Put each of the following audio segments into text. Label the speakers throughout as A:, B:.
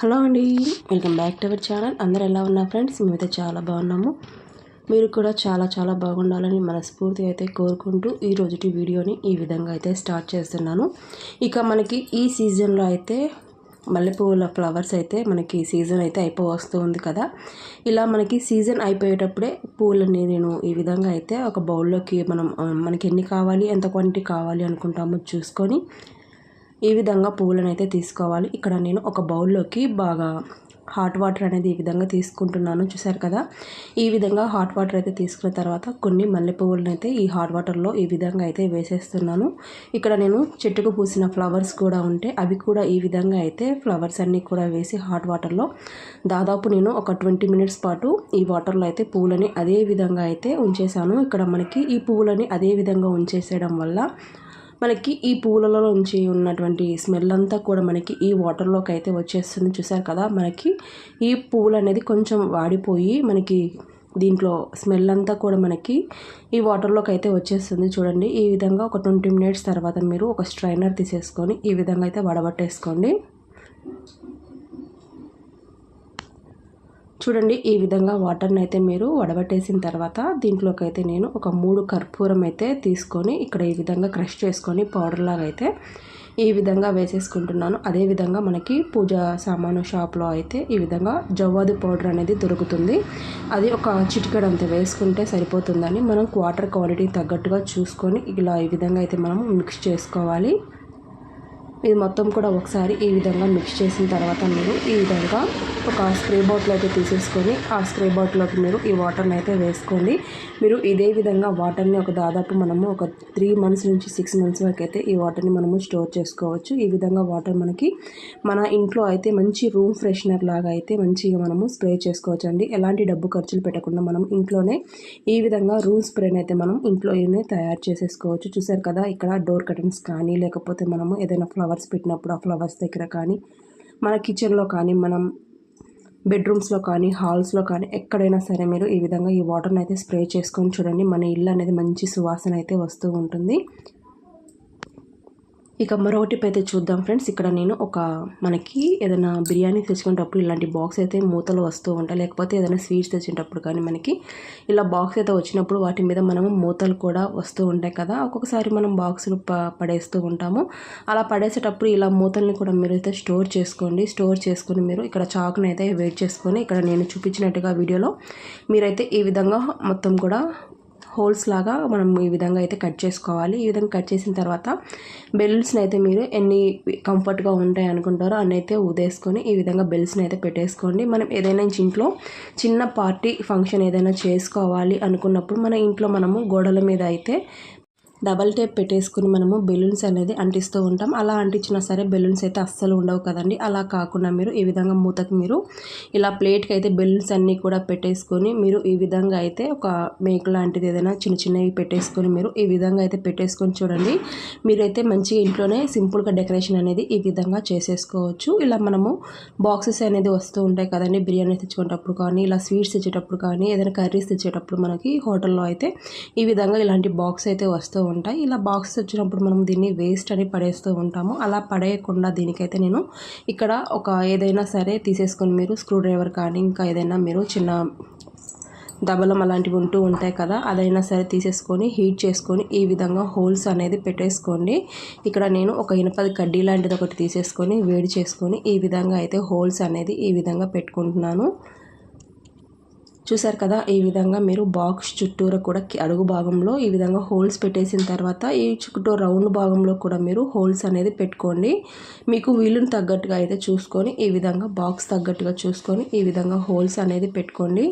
A: Hello అండి welcome back to our channel. అందరు ఎలా ఉన్నా ఫ్రెండ్స్? మేమైతే చాలా బాగున్నాము. మీరు కూడా చాలా చాలా బాగుండాలని మనస్ఫూర్తి అయితే కోరుకుంటూ ఈ రోజుటి వీడియోని ఈ విధంగా అయితే స్టార్ట్ చేస్తున్నాను. ఇక మనకి ఈ సీజన్లో అయితే మల్లెపూల ఫ్లవర్స్ అయితే మనకి సీజన్ అయితే అయిపోవస్తూ ఉంది కదా. ఇలా మనకి సీజన్ అయిపోయేటప్పుడే పూలని నేను ఈ విధంగా అయితే ఒక బౌల్లోకి మనం మనకి ఎన్ని కావాలి ఎంత క్వాంటిటీ కావాలి అనుకుంటామో చూసుకొని ఈ విధంగా పువ్వులను అయితే తీసుకోవాలి. ఇక్కడ నేను ఒక బౌల్లోకి బాగా హాట్ వాటర్ అనేది ఈ విధంగా తీసుకుంటున్నాను. చూసారు కదా? ఈ విధంగా హాట్ వాటర్ అయితే తీసుకున్న తర్వాత కొన్ని మల్లె పువ్వులను అయితే ఈ హాట్ వాటర్లో ఈ విధంగా అయితే వేసేస్తున్నాను. ఇక్కడ నేను చెట్టుకు పూసిన ఫ్లవర్స్ కూడా ఉంటే అవి కూడా ఈ విధంగా అయితే ఫ్లవర్స్ అన్నీ కూడా వేసి హాట్ వాటర్లో దాదాపు నేను ఒక ట్వంటీ మినిట్స్ పాటు ఈ వాటర్లో అయితే పువ్వులని అదే విధంగా అయితే ఉంచేసాను ఇక్కడ మనకి ఈ పువ్వులని అదే విధంగా ఉంచేసేయడం వల్ల మనకి ఈ పూలలో నుంచి ఉన్నటువంటి స్మెల్ అంతా కూడా మనకి ఈ వాటర్లోకి అయితే వచ్చేస్తుంది. చూసారు కదా? మనకి ఈ పూలు అనేది కొంచెం వాడిపోయి మనకి దీంట్లో స్మెల్ అంతా కూడా మనకి ఈ వాటర్లోకి అయితే వచ్చేస్తుంది. చూడండి ఈ విధంగా ఒక ట్వంటీ మినిట్స్ తర్వాత మీరు ఒక స్ట్రైనర్ తీసేసుకొని ఈ విధంగా అయితే వడబట్టేసుకోండి. చూడండి ఈ విధంగా వాటర్ని అయితే మీరు వడబట్టేసిన తర్వాత దీంట్లోకి అయితే నేను ఒక మూడు కర్పూరం అయితే తీసుకొని ఇక్కడ ఈ విధంగా క్రష్ చేసుకొని పౌడర్ లాగా అయితే ఈ విధంగా వేసేసుకుంటున్నాను. అదేవిధంగా మనకి పూజ సామాను షాప్లో అయితే ఈ విధంగా జవ్వాది పౌడర్ అనేది దొరుకుతుంది. అది ఒక చిటికెడంత వేసుకుంటే సరిపోతుందని మనం వాటర్ క్వాలిటీ తగ్గట్టుగా చూసుకొని ఇలా ఈ విధంగా అయితే మనం మిక్స్ చేసుకోవాలి. ఇది మొత్తం కూడా ఒకసారి ఈ విధంగా మిక్స్ చేసిన తర్వాత మీరు ఈ విధంగా ఒక స్ప్రే బాటిల్ అయితే తీసేసుకొని ఆ స్ప్రే బాటిల్లోకి మీరు ఈ వాటర్ని అయితే వేసుకోండి. మీరు ఇదే విధంగా వాటర్ని ఒక దాదాపు మనము ఒక త్రీ మంత్స్ నుంచి సిక్స్ మంత్స్ వరకు అయితే ఈ వాటర్ని మనము స్టోర్ చేసుకోవచ్చు. ఈ విధంగా వాటర్ మనకి మన ఇంట్లో అయితే మంచి రూమ్ ఫ్రెషనర్ లాగా అయితే మంచిగా మనము స్ప్రే చేసుకోవచ్చు అండి ఎలాంటి డబ్బు ఖర్చులు పెట్టకుండా మనం ఇంట్లోనే ఈ విధంగా రూమ్ స్ప్రేని అయితే మనం ఇంట్లోనే తయారు చేసేసుకోవచ్చు. చూసారు కదా ఇక్కడ డోర్ కటన్స్ కానీ లేకపోతే మనము ఏదైనా ఫ్లవర్ ఫ్లవర్స్ పెట్టినప్పుడు ఆ ఫ్లవర్స్ దగ్గర కానీ మన కిచెన్లో కానీ మనం బెడ్రూమ్స్లో కానీ హాల్స్లో కానీ ఎక్కడైనా సరే మీరు ఈ విధంగా ఈ వాటర్ని అయితే స్ప్రే చేసుకొని చూడండి. మన ఇల్లు అనేది మంచి సువాసన అయితే వస్తూ ఉంటుంది. ఇక మరో అయితే చూద్దాం ఫ్రెండ్స్. ఇక్కడ నేను ఒక మనకి ఏదైనా బిర్యానీ తెచ్చుకునేటప్పుడు ఇలాంటి బాక్స్ అయితే మూతలు వస్తూ ఉంటాయి. లేకపోతే ఏదైనా స్వీట్స్ తెచ్చేటప్పుడు కానీ మనకి ఇలా బాక్స్ అయితే వచ్చినప్పుడు వాటి మీద మనము మూతలు కూడా వస్తూ ఉంటాయి కదా. ఒక్కొక్కసారి మనం బాక్సులు పడేస్తూ ఉంటాము. అలా పడేసేటప్పుడు ఇలా మూతల్ని కూడా మీరు అయితే స్టోర్ చేసుకోండి. స్టోర్ చేసుకుని మీరు ఇక్కడ చాకుని అయితే వెయిట్ చేసుకొని ఇక్కడ నేను చూపించినట్టుగా వీడియోలో మీరైతే ఈ విధంగా మొత్తం కూడా హోల్స్ లాగా మనం ఈ విధంగా అయితే కట్ చేసుకోవాలి. ఈ విధంగా కట్ చేసిన తర్వాత బెల్స్ని అయితే మీరు ఎన్ని కంఫర్ట్గా ఉంటాయి అనుకుంటారో అన్ని అయితే ఉదేసుకొని ఈ విధంగా బెల్స్ని అయితే పెట్టేసుకోండి. మనం ఏదైనా ఇంట్లో చిన్న పార్టీ ఫంక్షన్ ఏదైనా చేసుకోవాలి అనుకున్నప్పుడు మన ఇంట్లో మనము గోడల మీద అయితే డబల్ టేప్ పెట్టేసుకుని మనము బెలూన్స్ అనేది అంటిస్తూ ఉంటాం. అలా అంటించినా సరే బెలూన్స్ అయితే అస్సలు ఉండవు కదండి. అలా కాకుండా మీరు ఈ విధంగా మూతకు మీరు ఇలా ప్లేట్కి అయితే బెలూన్స్ అన్నీ కూడా పెట్టేసుకొని మీరు ఈ విధంగా అయితే ఒక మేక్ లాంటిది ఏదైనా చిన్న చిన్నవి పెట్టేసుకొని మీరు ఈ విధంగా అయితే పెట్టేసుకొని చూడండి. మీరైతే మంచిగా ఇంట్లోనే సింపుల్గా డెకరేషన్ అనేది ఈ విధంగా చేసేసుకోవచ్చు. ఇలా మనము బాక్సెస్ అనేది వస్తూ ఉంటాయి కదండి. బిర్యానీ తెచ్చుకునేటప్పుడు కానీ ఇలా స్వీట్స్ తెచ్చేటప్పుడు కానీ ఏదైనా కర్రీస్ తెచ్చేటప్పుడు మనకి హోటల్లో అయితే ఈ విధంగా ఇలాంటి బాక్స్ అయితే వస్తూ ఉంటాయి. ఇలా బాక్స్ వచ్చినప్పుడు మనం దీన్ని వేస్ట్ అని పడేస్తూ ఉంటాము. అలా పడేయకుండా దీనికైతే నేను ఇక్కడ ఒక ఏదైనా సరే తీసేసుకొని మీరు స్క్రూ డ్రైవర్ కానీ ఇంకా ఏదైనా మీరు చిన్న దబలం అలాంటివి ఉంటూ ఉంటాయి కదా అదైనా సరే తీసేసుకొని హీట్ చేసుకొని ఈ విధంగా హోల్స్ అనేది పెట్టేసుకోండి. ఇక్కడ నేను ఒక ఇనపది కడ్డీ లాంటిది ఒకటి తీసేసుకొని వేడి చేసుకొని ఈ విధంగా అయితే హోల్స్ అనేది ఈ విధంగా పెట్టుకుంటున్నాను. చూసారు కదా ఈ విధంగా మీరు బాక్స్ చుట్టూర కూడా అడుగు భాగంలో ఈ విధంగా హోల్స్ పెట్టేసిన తర్వాత ఈ చుట్టూ రౌండ్ భాగంలో కూడా మీరు హోల్స్ అనేది పెట్టుకోండి. మీకు వీలుని తగ్గట్టుగా అయితే చూసుకొని ఈ విధంగా బాక్స్ తగ్గట్టుగా చూసుకొని ఈ విధంగా హోల్స్ అనేది పెట్టుకోండి.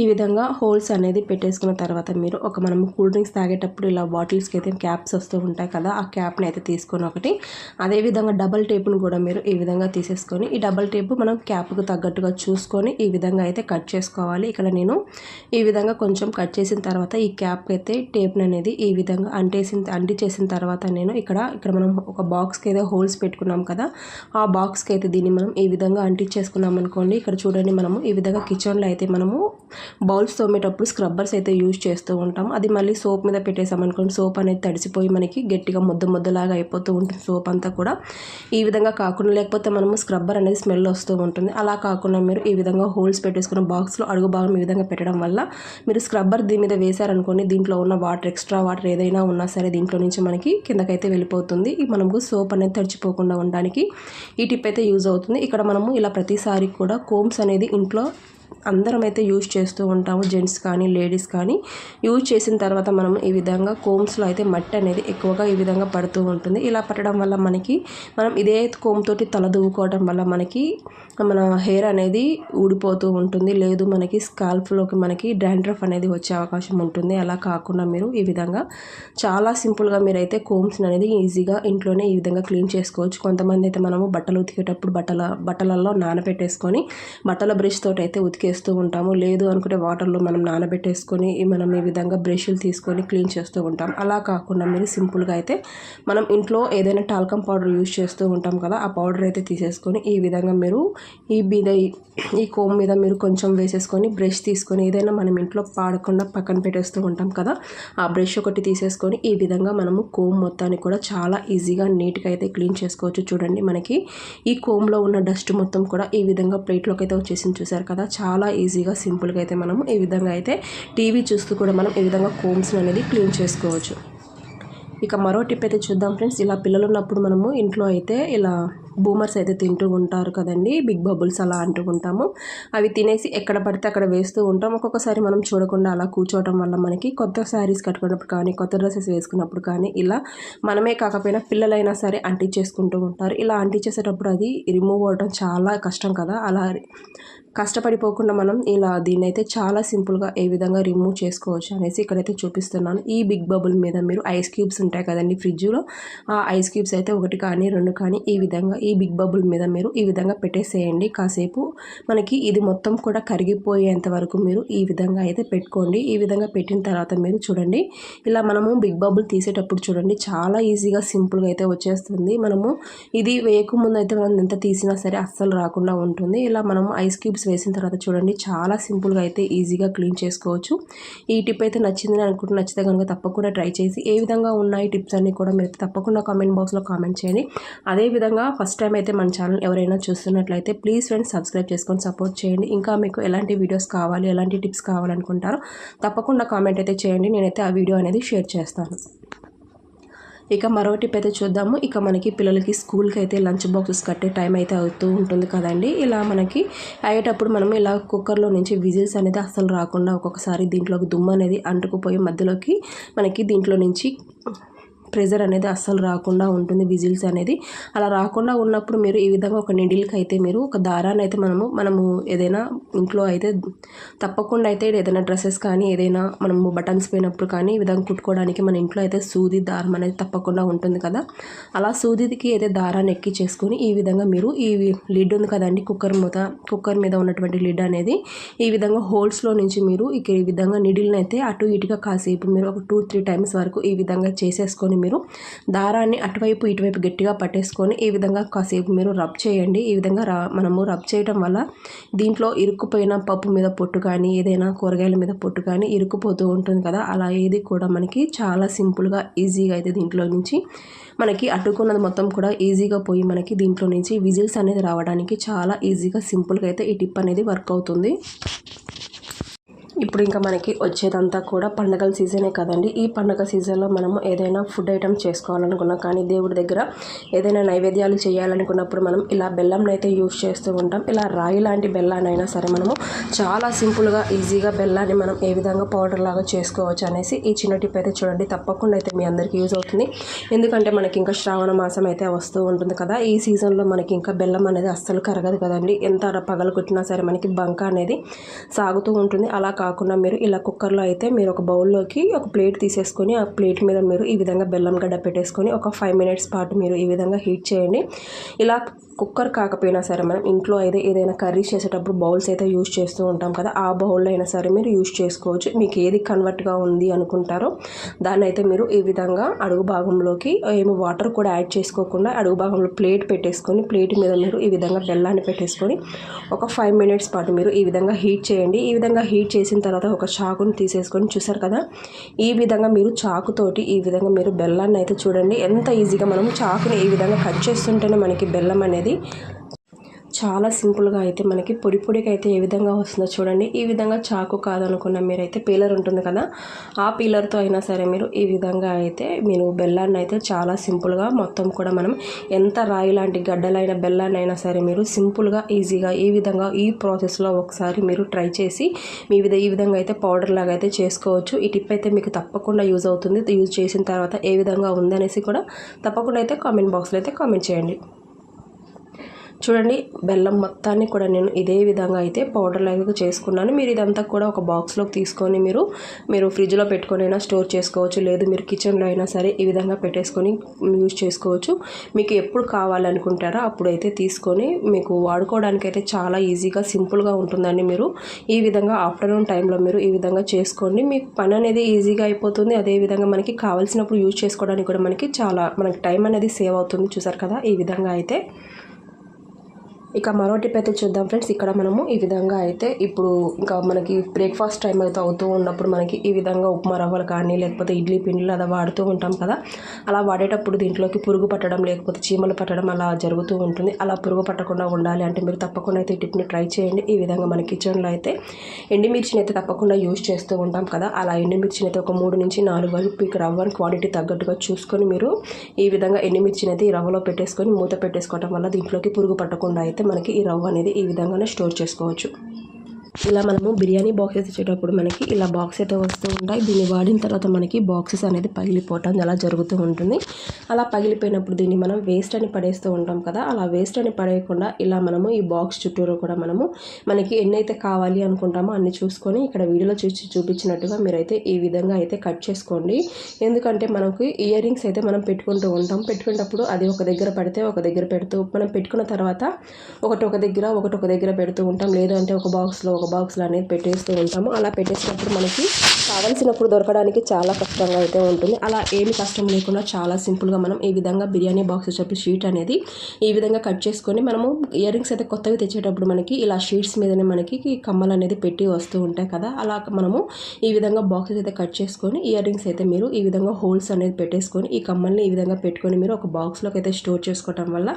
A: ఈ విధంగా హోల్స్ అనేది పెట్టేసుకున్న తర్వాత మీరు ఒక మనం కూల్ డ్రింక్స్ తాగేటప్పుడు ఇలా బాటిల్స్కి అయితే క్యాప్స్ వస్తూ ఉంటాయి కదా ఆ క్యాప్ని అయితే తీసుకొని ఒకటి. అదేవిధంగా డబల్ టేపును కూడా మీరు ఈ విధంగా తీసేసుకొని ఈ డబల్ టేపు మనం క్యాప్కు తగ్గట్టుగా చూసుకొని ఈ విధంగా అయితే కట్ చేసుకోవాలి. ఇక్కడ నేను ఈ విధంగా కొంచెం కట్ చేసిన తర్వాత ఈ క్యాప్ అయితే టేప్ని అనేది ఈ విధంగా అంటేసిన అంటి చేసిన తర్వాత నేను ఇక్కడ ఇక్కడ మనం ఒక బాక్స్కి అయితే హోల్స్ పెట్టుకున్నాం కదా ఆ బాక్స్కి అయితే దీన్ని మనం ఈ విధంగా అంటించేసుకున్నాం అనుకోండి. ఇక్కడ చూడండి మనము ఈ విధంగా కిచెన్లో అయితే మనము బౌల్స్ తోమేటప్పుడు స్క్రబ్బర్స్ అయితే యూజ్ చేస్తూ ఉంటాం. అది మళ్ళీ సోప్ మీద పెట్టేసామనుకోండి సోప్ అనేది తడిసిపోయి మనకి గట్టిగా ముద్ద ముద్దలాగా అయిపోతూ ఉంటుంది సోప్ అంతా కూడా. ఈ విధంగా కాకుండా లేకపోతే మనము స్క్రబ్బర్ అనేది స్మెల్ వస్తూ ఉంటుంది. అలా కాకుండా మీరు ఈ విధంగా హోల్స్ పెట్టేసుకున్న బాక్స్లో అడుగు భాగం ఈ విధంగా పెట్టడం వల్ల మీరు స్క్రబ్బర్ దీని మీద వేశారనుకోండి దీంట్లో ఉన్న వాటర్ ఎక్స్ట్రా వాటర్ ఏదైనా ఉన్నా సరే దీంట్లో నుంచి మనకి కిందకైతే వెళ్ళిపోతుంది. మనము మనకు సోప్ అనేది తడిచిపోకుండా ఉండడానికి ఈ టిప్ అయితే యూజ్ అవుతుంది. ఇక్కడ మనము ఇలా ప్రతిసారి కూడా కోమ్స్ అనేది ఇంట్లో అందరం అయితే యూజ్ చేస్తూ ఉంటాము జెంట్స్ కానీ లేడీస్ కానీ. యూజ్ చేసిన తర్వాత మనం ఈ విధంగా కోమ్స్లో అయితే మట్టి అనేది ఎక్కువగా ఈ విధంగా పడుతూ ఉంటుంది. ఇలా పట్టడం వల్ల మనకి మనం ఇదే కోమ్ తోటి తల దువ్వుకోవడం వల్ల మనకి మన హెయిర్ అనేది ఊడిపోతూ ఉంటుంది. లేదు మనకి స్కాల్ఫ్లోకి మనకి డాండ్రఫ్ అనేది వచ్చే అవకాశం ఉంటుంది. అలా కాకుండా మీరు ఈ విధంగా చాలా సింపుల్గా మీరైతే కోమ్స్ అనేది ఈజీగా ఇంట్లోనే ఈ విధంగా క్లీన్ చేసుకోవచ్చు. కొంతమంది అయితే మనము బట్టలు ఉతికేటప్పుడు బట్టల బట్టలలో నానబెట్టేసుకొని బట్టల బ్రష్ తోటి అయితే ఉతికి ఉతికేస్తూ ఉంటాము. లేదు అనుకుంటే వాటర్లో మనం నానబెట్టేసుకొని మనం ఈ విధంగా బ్రష్లు తీసుకొని క్లీన్ చేస్తూ ఉంటాం. అలా కాకుండా మీరు సింపుల్గా అయితే మనం ఇంట్లో ఏదైనా టాల్కమ్ పౌడర్ యూజ్ చేస్తూ ఉంటాం కదా ఆ పౌడర్ అయితే తీసేసుకొని ఈ విధంగా మీరు ఈ మీద ఈ కోమ్ మీద మీరు కొంచెం వేసేసుకొని బ్రష్ తీసుకొని ఏదైనా మనం ఇంట్లో పాడకుండా పక్కన పెట్టేస్తూ ఉంటాం కదా ఆ బ్రష్ ఒకటి తీసేసుకొని ఈ విధంగా మనము కోమ్ మొత్తాన్ని కూడా చాలా ఈజీగా నీట్గా అయితే క్లీన్ చేసుకోవచ్చు. చూడండి మనకి ఈ కోమ్లో ఉన్న డస్ట్ మొత్తం కూడా ఈ విధంగా ప్లేట్లోకి అయితే వచ్చేసింది చూసారు కదా చాలా చాలా ఈజీగా సింపుల్గా అయితే మనము ఈ విధంగా అయితే టీవీ చూస్తూ కూడా మనం ఈ విధంగా కోమ్స్ అనేది క్లీన్ చేసుకోవచ్చు. ఇక మరో టిప్ అయితే చూద్దాం ఫ్రెండ్స్. ఇలా పిల్లలు ఉన్నప్పుడు మనము ఇంట్లో అయితే ఇలా బూమర్స్ అయితే తింటూ ఉంటారు కదండి. బిగ్ బబుల్స్ అలా అంటూ ఉంటాము. అవి తినేసి ఎక్కడ పడితే అక్కడ వేస్తూ ఉంటాం. ఒక్కొక్కసారి మనం చూడకుండా అలా కూర్చోవడం వల్ల మనకి కొత్త శారీస్ కట్టుకున్నప్పుడు కానీ కొత్త డ్రెస్సెస్ వేసుకున్నప్పుడు కానీ ఇలా మనమే కాకపోయినా పిల్లలైనా సరే అంటించేసుకుంటూ ఉంటారు. ఇలా అంటించేసేటప్పుడు అది రిమూవ్ అవ్వడం చాలా కష్టం కదా. అలా కష్టపడిపోకుండా మనం ఇలా దీన్ని అయితే చాలా సింపుల్గా ఏ విధంగా రిమూవ్ చేసుకోవచ్చు అనేసి ఇక్కడైతే చూపిస్తున్నాను. ఈ బిగ్ బబుల్ మీద మీరు ఐస్ క్యూబ్స్ ఉంటాయి కదండి ఫ్రిడ్జ్లో. ఆ ఐస్ క్యూబ్స్ అయితే ఒకటి కానీ రెండు కానీ ఈ విధంగా ఈ బిగ్ బబుల్ మీద మీరు ఈ విధంగా పెట్టేసేయండి. కాసేపు మనకి ఇది మొత్తం కూడా కరిగిపోయేంత వరకు మీరు ఈ విధంగా అయితే పెట్టుకోండి. ఈ విధంగా పెట్టిన తర్వాత మీరు చూడండి. ఇలా మనము బిగ్ బబుల్ తీసేటప్పుడు చూడండి. చాలా ఈజీగా సింపుల్గా అయితే వచ్చేస్తుంది. మనము ఇది వేయకముందు అయితే మనం ఎంత తీసినా సరే అస్సలు రాకుండా ఉంటుంది. ఇలా మనము ఐస్ క్యూబ్స్ వేసిన తర్వాత చూడండి. చాలా సింపుల్గా అయితే ఈజీగా క్లీన్ చేసుకోవచ్చు. ఈ టిప్ అయితే నచ్చిందని అనుకుంటే నచ్చితే కనుక తప్పకుండా ట్రై చేసి ఏ విధంగా ఉన్నాయి టిప్స్ అన్నీ కూడా మీరు తప్పకుండా కామెంట్ బాక్స్లో కామెంట్ చేయండి. అదేవిధంగా ఫస్ట్ టైం అయితే మన ఛానల్ ఎవరైనా చూస్తున్నట్లయితే ప్లీజ్ ఫ్రెండ్స్ సబ్స్క్రైబ్ చేసుకొని సపోర్ట్ చేయండి. ఇంకా మీకు ఎలాంటి వీడియోస్ కావాలి ఎలాంటి టిప్స్ కావాలనుకుంటారో తప్పకుండా కామెంట్ అయితే చేయండి. నేనైతే ఆ వీడియో అనేది షేర్ చేస్తాను. ఇక మరో టిప్ అయితే చూద్దాము. ఇక మనకి పిల్లలకి స్కూల్కి అయితే లంచ్ బాక్సెస్ కట్టే టైం అయితే అవుతూ ఉంటుంది కదండి. ఇలా మనకి అయ్యేటప్పుడు మనం ఇలా కుక్కర్లో నుంచి విజిల్స్ అనేది అస్సలు రాకుండా ఒక్కొక్కసారి దీంట్లోకి దుమ్ము అనేది అంటుకుపోయి మధ్యలోకి మనకి దీంట్లో నుంచి ప్రెజర్ అనేది అస్సలు రాకుండా ఉంటుంది విజిల్స్ అనేది. అలా రాకుండా ఉన్నప్పుడు మీరు ఈ విధంగా ఒక నిడిల్కి అయితే మీరు ఒక దారాన్ని అయితే మనము మనము ఏదైనా ఇంట్లో అయితే తప్పకుండా అయితే ఏదైనా డ్రెస్సెస్ కానీ ఏదైనా మనము బటన్స్ పోయినప్పుడు కానీ ఈ విధంగా కుట్టుకోవడానికి మన ఇంట్లో అయితే సూది దారం అనేది తప్పకుండా ఉంటుంది కదా. అలా సూదికి అయితే దారాన్ని ఎక్కి చేసుకొని ఈ విధంగా మీరు ఈ లిడ్ ఉంది కదండి కుక్కర్ మూత కుక్కర్ మీద ఉన్నటువంటి లిడ్ అనేది ఈ విధంగా హోల్స్లో నుంచి మీరు ఇక ఈ విధంగా నిడిల్ని అయితే అటు ఇటుగా కాసేపు మీరు ఒక టూ త్రీ టైమ్స్ వరకు ఈ విధంగా చేసేసుకొని మీరు దారాన్ని అటువైపు ఇటువైపు గట్టిగా పట్టేసుకొని ఈ విధంగా కాసేపు మీరు రబ్ చేయండి. ఈ విధంగా రా మనము రబ్ చేయడం వల్ల దీంట్లో ఇరుక్కుపోయిన పప్పు మీద పొట్టు కానీ ఏదైనా కూరగాయల మీద పొట్టు కానీ ఇరుక్కుపోతూ ఉంటుంది కదా. అలా ఏది కూడా మనకి చాలా సింపుల్గా ఈజీగా అయితే దీంట్లో నుంచి మనకి అడ్డుకున్నది మొత్తం కూడా ఈజీగా పోయి మనకి దీంట్లో నుంచి విజిల్స్ అనేది రావడానికి చాలా ఈజీగా సింపుల్గా అయితే ఈ టిప్ అనేది వర్క్ అవుతుంది. ఇప్పుడు ఇంకా మనకి వచ్చేదంతా కూడా పండగల సీజనే కదండి. ఈ పండగ సీజన్లో మనము ఏదైనా ఫుడ్ ఐటమ్ చేసుకోవాలనుకున్నా. కానీ దేవుడి దగ్గర ఏదైనా నైవేద్యాలు చేయాలనుకున్నప్పుడు మనం ఇలా బెల్లం అయితే యూజ్ చేస్తూ ఉంటాం. ఇలా రాయి లాంటి బెల్లానైనా సరే మనము చాలా సింపుల్గా ఈజీగా బెల్లాన్ని మనం ఏ విధంగా పౌడర్ లాగా చేసుకోవచ్చు అనేసి ఈ చిన్న టిప్ అయితే చూడండి. తప్పకుండా అయితే మీ అందరికీ యూజ్ అవుతుంది. ఎందుకంటే మనకి ఇంకా శ్రావణ మాసం అయితే వస్తూ ఉంటుంది కదా. ఈ సీజన్లో మనకి ఇంకా బెల్లం అనేది అస్సలు కరగదు కదండి. ఎంత పగలు కుట్టినా సరే మనకి బంక అనేది సాగుతూ ఉంటుంది. అలా కాకుండా కాకుండా మీరు ఇలా కుక్కర్లో అయితే మీరు ఒక బౌల్లోకి ఒక ప్లేట్ తీసేసుకొని ఆ ప్లేట్ మీద మీరు ఈ విధంగా బెల్లం గడ్డ పెట్టేసుకొని ఒక ఫైవ్ మినిట్స్ పాటు మీరు ఈ విధంగా హీట్ చేయండి. ఇలా కుక్కర్ కాకపోయినా సరే మనం ఇంట్లో అయితే ఏదైనా కర్రీస్ చేసేటప్పుడు బౌల్స్ అయితే యూజ్ చేస్తూ ఉంటాం కదా ఆ బౌల్లో అయినా సరే మీరు యూజ్ చేసుకోవచ్చు. మీకు ఏది కన్వర్ట్గా ఉంది అనుకుంటారో దాన్ని అయితే మీరు ఈ విధంగా అడుగు భాగంలోకి ఏమి వాటర్ కూడా యాడ్ చేసుకోకుండా అడుగు భాగంలో ప్లేట్ పెట్టేసుకొని ప్లేట్ మీద మీరు ఈ విధంగా బెల్లాన్ని పెట్టేసుకొని ఒక ఫైవ్ మినిట్స్ పాటు మీరు ఈ విధంగా హీట్ చేయండి. ఈ విధంగా హీట్ చేసి చేసిన తర్వాత ఒక చాకుని తీసేసుకొని చూసారు కదా? ఈ విధంగా మీరు చాకుతోటి ఈ విధంగా మీరు బెల్లాన్ని అయితే చూడండి. ఎంత ఈజీగా మనం చాకుని ఈ విధంగా కట్ చేస్తుంటేనే మనకి బెల్లం అనేది చాలా సింపుల్గా అయితే మనకి పొడి పొడిగా అయితే ఏ విధంగా వస్తుందో చూడండి. ఈ విధంగా చాకు కాదనుకున్న మీరైతే పీలర్ ఉంటుంది కదా ఆ పీలర్తో అయినా సరే మీరు ఈ విధంగా అయితే మీరు బెల్లాన్ని అయితే చాలా సింపుల్గా మొత్తం కూడా మనం ఎంత రాయి లాంటి గడ్డలైన బెల్లాన్ని అయినా సరే మీరు సింపుల్గా ఈజీగా ఈ విధంగా ఈ ప్రాసెస్లో ఒకసారి మీరు ట్రై చేసి మీ విధ ఈ విధంగా అయితే పౌడర్ లాగా అయితే చేసుకోవచ్చు. ఈ టిప్ అయితే మీకు తప్పకుండా యూజ్ అవుతుంది. యూజ్ చేసిన తర్వాత ఏ విధంగా ఉందనేసి కూడా తప్పకుండా అయితే కామెంట్ బాక్స్లో అయితే కామెంట్ చేయండి. చూడండి బెల్లం మొత్తాన్ని కూడా నేను ఇదే విధంగా అయితే పౌడర్ లాగా చేసుకున్నాను. మీరు ఇదంతా కూడా ఒక బాక్స్లోకి తీసుకొని మీరు మీరు ఫ్రిడ్జ్లో పెట్టుకొని అయినా స్టోర్ చేసుకోవచ్చు. లేదు మీరు కిచెన్లో అయినా సరే ఈ విధంగా పెట్టేసుకొని యూజ్ చేసుకోవచ్చు. మీకు ఎప్పుడు కావాలనుకుంటారో అప్పుడైతే తీసుకొని మీకు వాడుకోవడానికి అయితే చాలా ఈజీగా సింపుల్గా ఉంటుందండి మీరు. ఈ విధంగా ఆఫ్టర్నూన్ టైంలో మీరు ఈ విధంగా చేసుకోండి. మీకు పని అనేది ఈజీగా అయిపోతుంది. అదేవిధంగా మనకి కావాల్సినప్పుడు యూజ్ చేసుకోవడానికి కూడా మనకి చాలా మనకి టైం అనేది సేవ్ అవుతుంది. చూసారు కదా? ఈ విధంగా అయితే ఇక మరో టిప్ అయితే చూద్దాం ఫ్రెండ్స్ ఇక్కడ మనము ఈ విధంగా అయితే ఇప్పుడు ఇంకా మనకి బ్రేక్ఫాస్ట్ టైం అయితే అవుతూ ఉన్నప్పుడు మనకి ఈ విధంగా ఉప్మా రవ్వలు కానీ లేకపోతే ఇడ్లీ పిండిలు అలా వాడుతూ ఉంటాం కదా. అలా వాడేటప్పుడు దీంట్లోకి పురుగు పట్టడం లేకపోతే చీమలు పట్టడం అలా జరుగుతూ ఉంటుంది. అలా పురుగు పట్టకుండా ఉండాలి అంటే మీరు తప్పకుండా అయితే ఈ టిప్ని ట్రై చేయండి. ఈ విధంగా మన కిచెన్లో అయితే ఎండిమిర్చిని అయితే తప్పకుండా యూజ్ చేస్తూ ఉంటాం కదా. అలా ఎండిమిర్చిని అయితే ఒక మూడు నుంచి నాలుగు వరకు మీకు రవ్వని క్వాలిటీ తగ్గట్టుగా చూసుకొని మీరు ఈ విధంగా ఎండిమిర్చిని అయితే ఈ రవ్వలో పెట్టేసుకొని మూత పెట్టేసుకోవడం వల్ల దీంట్లోకి పురుగు పట్టకుండా అయితే మనకి ఈ రవ్వ అనేది ఈ విధంగానే స్టోర్ చేసుకోవచ్చు. ఇలా మనము బిర్యానీ బాక్సెస్ ఇచ్చేటప్పుడు మనకి ఇలా బాక్స్ అయితే వస్తూ ఉంటాయి. దీన్ని వాడిన తర్వాత మనకి బాక్సెస్ అనేది పగిలిపోవటం అలా జరుగుతూ ఉంటుంది. అలా పగిలిపోయినప్పుడు దీన్ని మనం వేస్ట్ అని పడేస్తూ ఉంటాం కదా అలా వేస్ట్ అని పడేయకుండా ఇలా మనము ఈ బాక్స్ చుట్టూరు కూడా మనము మనకి ఎన్నైతే కావాలి అనుకుంటామో అన్ని చూసుకొని ఇక్కడ వీడియోలో చూసి చూపించినట్టుగా మీరైతే ఈ విధంగా అయితే కట్ చేసుకోండి. ఎందుకంటే మనకి ఇయర్ రింగ్స్ అయితే మనం పెట్టుకుంటూ ఉంటాం. పెట్టుకున్నప్పుడు అది ఒక దగ్గర పడితే ఒక దగ్గర పెడుతూ మనం పెట్టుకున్న తర్వాత ఒకటి ఒక దగ్గర ఒకటి ఒక దగ్గర పెడుతూ ఉంటాం. లేదంటే ఒక బాక్స్లో ఒక బాక్స్లో అనేది పెట్టేస్తూ ఉంటాము. అలా పెట్టేసినప్పుడు మనకి కావలసినప్పుడు దొరకడానికి చాలా కష్టంగా అయితే ఉంటుంది. అలా ఏమి కష్టం లేకుండా చాలా సింపుల్గా మనం ఈ విధంగా బిర్యానీ బాక్స్ చెప్పి షీట్ అనేది ఈ విధంగా కట్ చేసుకొని మనము ఇయర్ రింగ్స్ అయితే కొత్తవి తెచ్చేటప్పుడు మనకి ఇలా షీట్స్ మీదనే మనకి కమ్మలు అనేది పెట్టి వస్తూ ఉంటాయి కదా అలా మనము ఈ విధంగా బాక్సెస్ అయితే కట్ చేసుకొని ఇయర్ రింగ్స్ అయితే మీరు ఈ విధంగా హోల్స్ అనేది పెట్టేసుకొని ఈ కమ్మల్ని ఈ విధంగా పెట్టుకొని మీరు ఒక బాక్స్లోకి అయితే స్టోర్ చేసుకోవటం వల్ల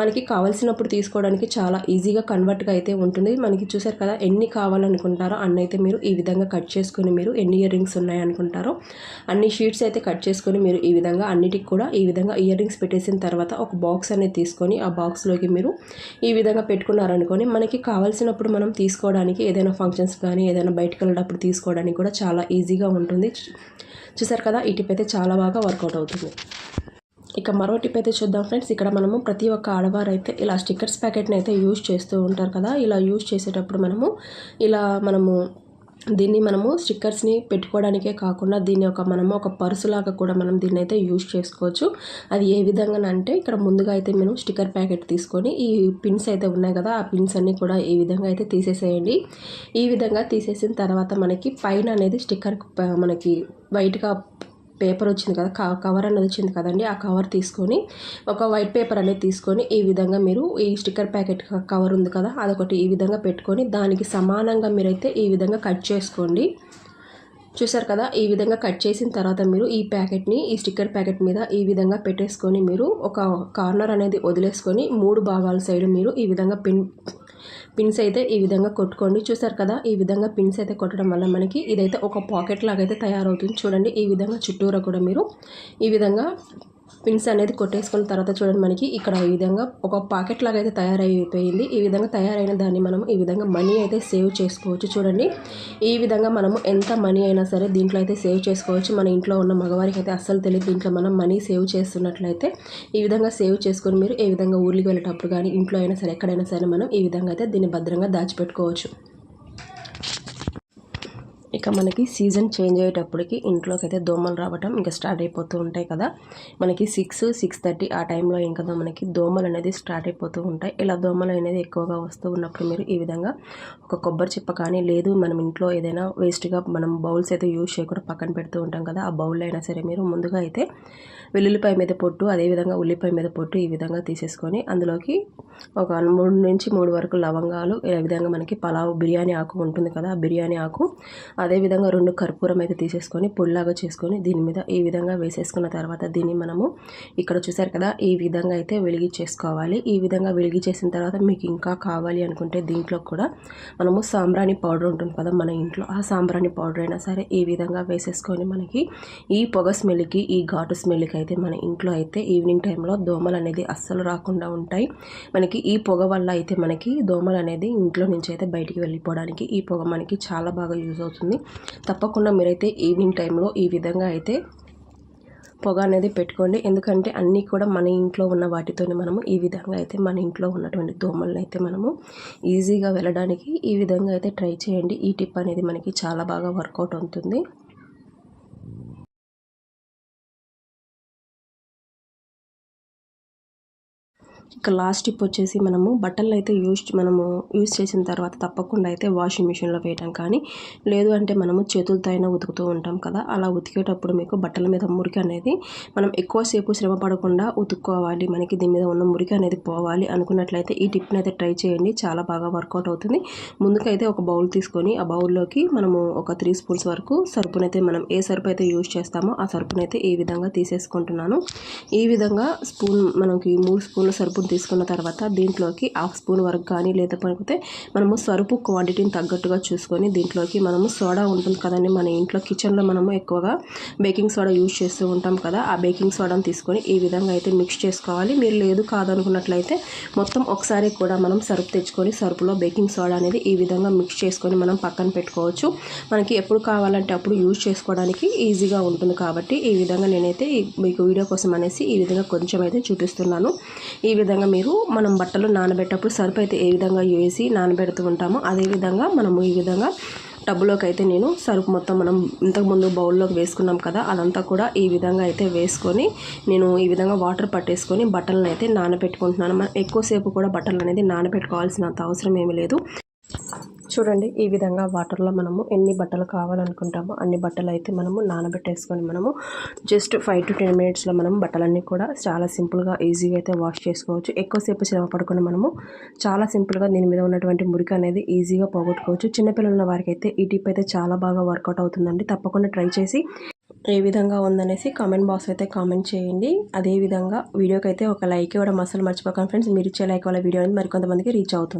A: మనకి కావాల్సినప్పుడు తీసుకోవడానికి చాలా ఈజీగా కన్వర్ట్గా అయితే ఉంటుంది. మనకి చూసారు కదా ఎన్ని కావాలనుకుంటారో అన్నైతే మీరు ఈ విధంగా కట్ చేసుకొని మీరు ఎన్ని ఇయర్ రింగ్స్ ఉన్నాయనుకుంటారో అన్ని షీట్స్ అయితే కట్ చేసుకొని మీరు ఈ విధంగా అన్నిటికి కూడా ఈ విధంగా ఇయర్ రింగ్స్ పెట్టేసిన తర్వాత ఒక బాక్స్ అనేది తీసుకొని ఆ బాక్స్లోకి మీరు ఈ విధంగా పెట్టుకున్నారనుకొని మనకి కావాల్సినప్పుడు మనం తీసుకోవడానికి ఏదైనా ఫంక్షన్స్ కానీ ఏదైనా బయటకు వెళ్ళేటప్పుడు తీసుకోవడానికి కూడా చాలా ఈజీగా ఉంటుంది. చూసారు కదా ఈ టిప్ అయితే చాలా బాగా వర్కౌట్ అవుతుంది. ఇక మరో టిప్ అయితే చూద్దాం ఫ్రెండ్స్. ఇక్కడ మనము ప్రతి ఒక్క ఆడవారు అయితే ఇలా స్టిక్కర్స్ ప్యాకెట్ని అయితే యూజ్ చేస్తూ ఉంటారు కదా ఇలా యూజ్ చేసేటప్పుడు మనము ఇలా మనము దీన్ని మనము స్టిక్కర్స్ని పెట్టుకోవడానికే కాకుండా దీన్ని ఒక మనము ఒక పర్సులాగా కూడా మనం దీన్ని అయితే యూజ్ చేసుకోవచ్చు. అది ఏ విధంగా అంటే ఇక్కడ ముందుగా అయితే మేము స్టిక్కర్ ప్యాకెట్ తీసుకొని ఈ పిన్స్ అయితే ఉన్నాయి కదా ఆ పిన్స్ అన్నీ కూడా ఈ విధంగా అయితే తీసేసేయండి. ఈ విధంగా తీసేసిన తర్వాత మనకి పైన అనేది స్టిక్కర్ మనకి వైట్గా పేపర్ వచ్చింది కదా కవర్ అనేది వచ్చింది కదండి ఆ కవర్ తీసుకొని ఒక వైట్ పేపర్ అనేది తీసుకొని ఈ విధంగా మీరు ఈ స్టిక్కర్ ప్యాకెట్ కవర్ ఉంది కదా అదొకటి ఈ విధంగా పెట్టుకొని దానికి సమానంగా మీరైతే ఈ విధంగా కట్ చేసుకోండి. చూసారు కదా ఈ విధంగా కట్ చేసిన తర్వాత మీరు ఈ ప్యాకెట్ని ఈ స్టిక్కర్ ప్యాకెట్ మీద ఈ విధంగా పెట్టేసుకొని మీరు ఒక కార్నర్ అనేది వదిలేసుకొని మూడు భాగాల సైడ్ మీరు ఈ విధంగా పిన్ పిన్స్ అయితే ఈ విధంగా కొట్టుకోండి. చూసారు కదా ఈ విధంగా పిన్స్ అయితే కొట్టడం వల్ల మనకి ఇదైతే ఒక పాకెట్ లాగా అయితే తయారవుతుంది. చూడండి ఈ విధంగా చుట్టూరా కూడా మీరు ఈ విధంగా పిన్స్ అనేది కొట్టేసుకున్న తర్వాత చూడండి మనకి ఇక్కడ ఈ విధంగా ఒక పాకెట్ లాగా అయితే తయారైపోయింది. ఈ విధంగా తయారైన దాన్ని మనం ఈ విధంగా మనీ అయితే సేవ్ చేసుకోవచ్చు చూడండి. ఈ విధంగా మనము ఎంత మనీ అయినా సరే దీంట్లో అయితే సేవ్ చేసుకోవచ్చు. మన ఇంట్లో ఉన్న మగవారికి అయితే అస్సలు తెలియదు దీంట్లో మనం మనీ సేవ్ చేస్తున్నట్లయితే. ఈ విధంగా సేవ్ చేసుకొని మీరు ఏ విధంగా ఊరికి వెళ్ళేటప్పుడు కానీ ఇంట్లో అయినా సరే ఎక్కడైనా సరే మనం ఈ విధంగా అయితే దీన్ని భద్రంగా దాచిపెట్టుకోవచ్చు. ఇక మనకి సీజన్ చేంజ్ అయ్యేటప్పటికి ఇంట్లోకి అయితే దోమలు రావటం ఇంకా స్టార్ట్ అయిపోతూ ఉంటాయి కదా. మనకి సిక్స్ సిక్స్ థర్టీ ఆ టైంలో ఇంకా మనకి దోమలు అనేది స్టార్ట్ అయిపోతూ ఉంటాయి. ఇలా దోమలు అనేది ఎక్కువగా వస్తూ ఉన్నప్పుడు మీరు ఈ విధంగా ఒక కొబ్బరి చిప్ప కానీ లేదు మనం ఇంట్లో ఏదైనా వేస్ట్గా మనం బౌల్స్ అయితే యూజ్ చేయకుండా పక్కన పెడుతూ ఉంటాం కదా ఆ బౌల్ అయినా సరే మీరు ముందుగా అయితే వెల్లుల్లిపాయ మీద పొట్టు అదేవిధంగా ఉల్లిపాయ మీద పొట్టు ఈ విధంగా తీసేసుకొని అందులోకి ఒక మూడు నుంచి మూడు వరకు లవంగాలు ఈ విధంగా మనకి పలావ్ బిర్యానీ ఆకు ఉంటుంది కదా ఆ బిర్యానీ ఆకు అదేవిధంగా రెండు కర్పూరం అయితే తీసేసుకొని పొడిలాగా చేసుకొని దీని మీద ఈ విధంగా వేసేసుకున్న తర్వాత దీన్ని మనము ఇక్కడ చూసారు కదా ఈ విధంగా అయితే వెలిగించేసుకోవాలి ఈ విధంగా వెలిగించేసిన తర్వాత మీకు ఇంకా కావాలి అనుకుంటే దీంట్లో కూడా మనము సాంబ్రాణి పౌడర్ ఉంటుంది కదా మన ఇంట్లో ఆ సాంబ్రాణి పౌడర్ అయినా సరే ఈ విధంగా వేసేసుకొని మనకి ఈ పొగ స్మెల్కి ఈ ఘాటు స్మెల్కి అయితే మన ఇంట్లో అయితే ఈవినింగ్ టైంలో దోమలు అనేది అస్సలు రాకుండా ఉంటాయి. మనకి ఈ పొగ వల్ల అయితే మనకి దోమలు అనేది ఇంట్లో నుంచి అయితే బయటికి వెళ్ళిపోవడానికి ఈ పొగ మనకి చాలా బాగా యూజ్ అవుతుంది. తప్పకుండా మీరైతే ఈవినింగ్ టైంలో ఈ విధంగా అయితే పొగ అనేది పెట్టుకోండి. ఎందుకంటే అన్నీ కూడా మన ఇంట్లో ఉన్న వాటితోనే మనము ఈ విధంగా అయితే మన ఇంట్లో ఉన్నటువంటి దోమలను అయితే మనము ఈజీగా వెళ్ళడానికి ఈ విధంగా అయితే ట్రై చేయండి. ఈ టిప్ అనేది మనకి చాలా బాగా వర్కౌట్ అవుతుంది. ఇక లాస్ట్ టిప్ వచ్చేసి మనము బట్టలు అయితే యూజ్ మనము యూజ్ చేసిన తర్వాత తప్పకుండా అయితే వాషింగ్ మిషన్లో వేయటం కానీ లేదు అంటే మనము చేతులతో అయినా ఉతుకుతూ ఉంటాం కదా. అలా ఉతికేటప్పుడు మీకు బట్టల మీద మురికి అనేది మనం ఎక్కువసేపు శ్రమ పడకుండా ఉతుక్కోవాలి. మనకి దీని మీద ఉన్న మురికి అనేది పోవాలి అనుకున్నట్లయితే ఈ టిప్ని అయితే ట్రై చేయండి. చాలా బాగా వర్కౌట్ అవుతుంది. ముందుకైతే ఒక బౌల్ తీసుకొని ఆ బౌల్లోకి మనము ఒక త్రీ స్పూన్స్ వరకు సరుపునైతే మనం ఏ సరుపు అయితే యూజ్ చేస్తామో ఆ సరుపునైతే ఈ విధంగా తీసేసుకుంటున్నాను. ఈ విధంగా స్పూన్ మనకి మూడు స్పూన్ల సరుపు స్పూన్ తీసుకున్న తర్వాత దీంట్లోకి హాఫ్ స్పూన్ వరకు కానీ లేకపోతే మనము సరుపు క్వాంటిటీని తగ్గట్టుగా చూసుకొని దీంట్లోకి మనము సోడా ఉంటుంది కదండి మన ఇంట్లో కిచెన్లో మనము ఎక్కువగా బేకింగ్ సోడా యూజ్ చేస్తూ ఉంటాం కదా ఆ బేకింగ్ సోడాని తీసుకొని ఈ విధంగా అయితే మిక్స్ చేసుకోవాలి. మీరు లేదు కాదనుకున్నట్లయితే మొత్తం ఒకసారి కూడా మనం సరుపు తెచ్చుకొని సరుపులో బేకింగ్ సోడా అనేది ఈ విధంగా మిక్స్ చేసుకొని మనం పక్కన పెట్టుకోవచ్చు. మనకి ఎప్పుడు కావాలంటే అప్పుడు యూజ్ చేసుకోవడానికి ఈజీగా ఉంటుంది కాబట్టి ఈ విధంగా నేనైతే మీకు వీడియో కోసం అనేసి ఈ విధంగా కొంచెం అయితే చూపిస్తున్నాను. ఈ విధంగా విధంగా మీరు మనం బట్టలు నానబెట్టేటప్పుడు సరుపు అయితే ఏ విధంగా వేసి నానబెడుతూ ఉంటామో అదేవిధంగా మనము ఈ విధంగా టబ్బులోకి అయితే నేను సరుపు మొత్తం మనం ఇంతకుముందు బౌల్లోకి వేసుకున్నాం కదా అదంతా కూడా ఈ విధంగా అయితే వేసుకొని నేను ఈ విధంగా వాటర్ పట్టేసుకొని బట్టలను అయితే నానబెట్టుకుంటున్నాను. మనం ఎక్కువసేపు కూడా బట్టలు అనేది నానబెట్టుకోవాల్సినంత అవసరం ఏమీ లేదు. చూడండి ఈ విధంగా వాటర్లో మనము ఎన్ని బట్టలు కావాలనుకుంటామో అన్ని బట్టలు అయితే మనము నానబెట్టేసుకొని మనము జస్ట్ ఫైవ్ టు టెన్ మినిట్స్లో మనం బట్టలన్నీ కూడా చాలా సింపుల్గా ఈజీగా అయితే వాష్ చేసుకోవచ్చు. ఎక్కువసేపు శ్రమ పడుకుని మనము చాలా సింపుల్గా దీని మీద ఉన్నటువంటి మురికి అనేది ఈజీగా పోగొట్టుకోవచ్చు. చిన్నపిల్లలు ఉన్న వారికి అయితే ఈ టిప్ అయితే చాలా బాగా వర్కౌట్ అవుతుందండి. తప్పకుండా ట్రై చేసి ఏ విధంగా ఉందనేసి కామెంట్ బాక్స్ అయితే కామెంట్ చేయండి. అదేవిధంగా వీడియోకి అయితే ఒక లైక్ ఇవ్వడం అసలు మర్చిపోకండి ఫ్రెండ్స్. మీరు ఇచ్చే లైక్ వల్ల వీడియో అనేది మరికొంతమందికి రీచ్ అవుతుంది.